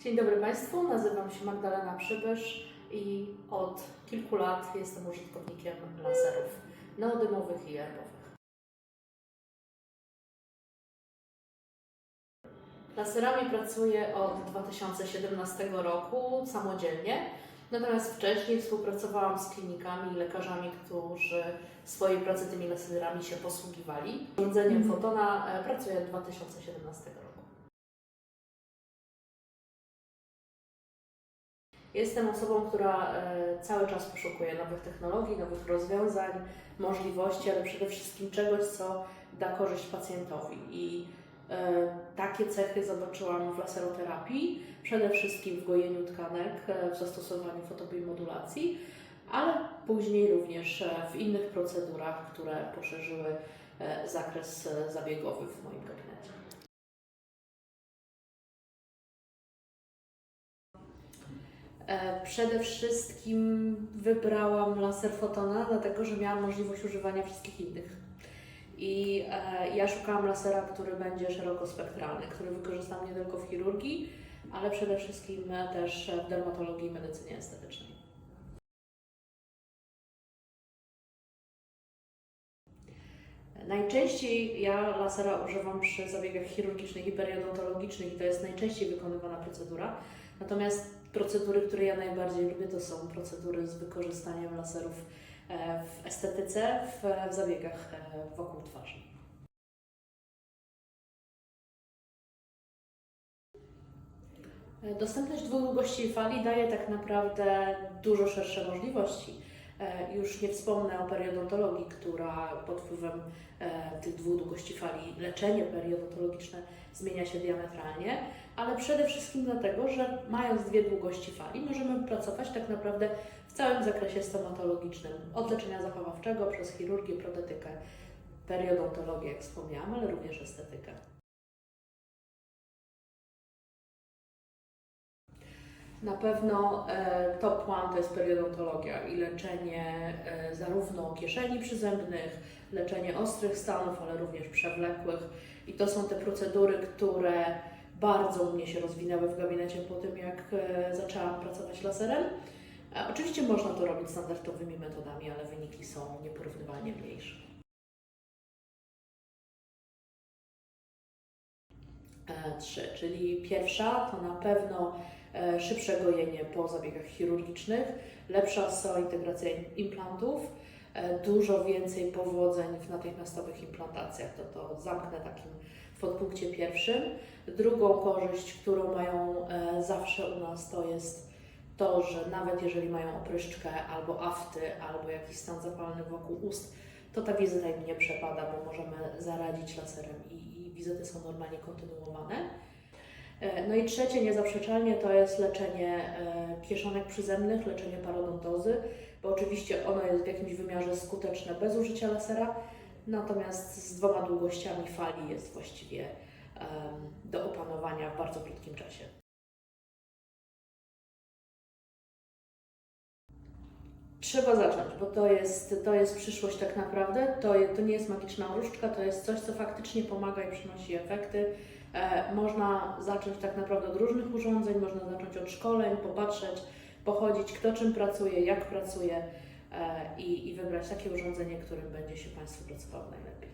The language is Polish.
Dzień dobry Państwu, nazywam się Magdalena Przybysz i od kilku lat jestem użytkownikiem laserów neodymowych i erbowych. Laserami pracuję od 2017 roku samodzielnie, natomiast wcześniej współpracowałam z klinikami i lekarzami, którzy w swojej pracy tymi laserami się posługiwali. Urządzeniem Fotona e, pracuję od 2017 roku. Jestem osobą, która e, cały czas poszukuje nowych technologii, nowych rozwiązań, możliwości, ale przede wszystkim czegoś, co da korzyść pacjentowi. I e, takie cechy zobaczyłam w laseroterapii, przede wszystkim w gojeniu tkanek, e, w zastosowaniu fotobiomodulacji, ale później również w innych procedurach, które poszerzyły zakres zabiegowy w moim gabinecie. Przede wszystkim wybrałam laser fotona, dlatego że miałam możliwość używania wszystkich innych. I e, ja szukałam lasera, który będzie szerokospektralny, który wykorzystam nie tylko w chirurgii, ale przede wszystkim e, też w dermatologii i medycynie estetycznej. Najczęściej ja lasera używam przy zabiegach chirurgicznych i periodontologicznych i to jest najczęściej wykonywana procedura. Natomiast procedury, które ja najbardziej lubię, to są procedury z wykorzystaniem laserów e, w estetyce, w, w zabiegach e, wokół twarzy. E, Dostępność dwóch długości fali daje tak naprawdę dużo szersze możliwości. E, Już nie wspomnę o periodontologii, która pod wpływem e, tych dwóch długości fali, leczenie periodontologiczne zmienia się diametralnie, ale przede wszystkim dlatego, że mając dwie długości fali, możemy pracować tak naprawdę w całym zakresie stomatologicznym, od leczenia zachowawczego przez chirurgię, protetykę, periodontologię, jak wspomniałam, ale również estetykę. Na pewno e, top one to jest periodontologia i leczenie e, zarówno kieszeni przyzębnych, leczenie ostrych stanów, ale również przewlekłych. I to są te procedury, które bardzo u mnie się rozwinęły w gabinecie po tym, jak e, zaczęłam pracować laserem. Oczywiście można to robić standardowymi metodami, ale wyniki są nieporównywalnie mniejsze. Trzy, czyli pierwsza to na pewno szybsze gojenie po zabiegach chirurgicznych, lepsza integracja implantów, e, dużo więcej powodzeń w natychmiastowych implantacjach. To to zamknę takim w podpunkcie pierwszym. Drugą korzyść, którą mają e, zawsze u nas, to jest to, że nawet jeżeli mają opryszczkę albo afty, albo jakiś stan zapalny wokół ust, to ta wizyta im nie przepada, bo możemy zaradzić laserem i, i wizyty są normalnie kontynuowane. E, No i trzecie, niezaprzeczalnie, to jest leczenie e, kieszonek przyzemnych, leczenie parodontozy, bo oczywiście ono jest w jakimś wymiarze skuteczne bez użycia lasera, natomiast z dwoma długościami fali jest właściwie do opanowania w bardzo krótkim czasie. Trzeba zacząć, bo to jest, to jest przyszłość tak naprawdę. To, to nie jest magiczna różdżka, to jest coś, co faktycznie pomaga i przynosi efekty. E, można zacząć tak naprawdę od różnych urządzeń, można zacząć od szkoleń, popatrzeć, pochodzić, kto czym pracuje, jak pracuje e, i, i wybrać takie urządzenie, którym będzie się Państwu pracowało najlepiej.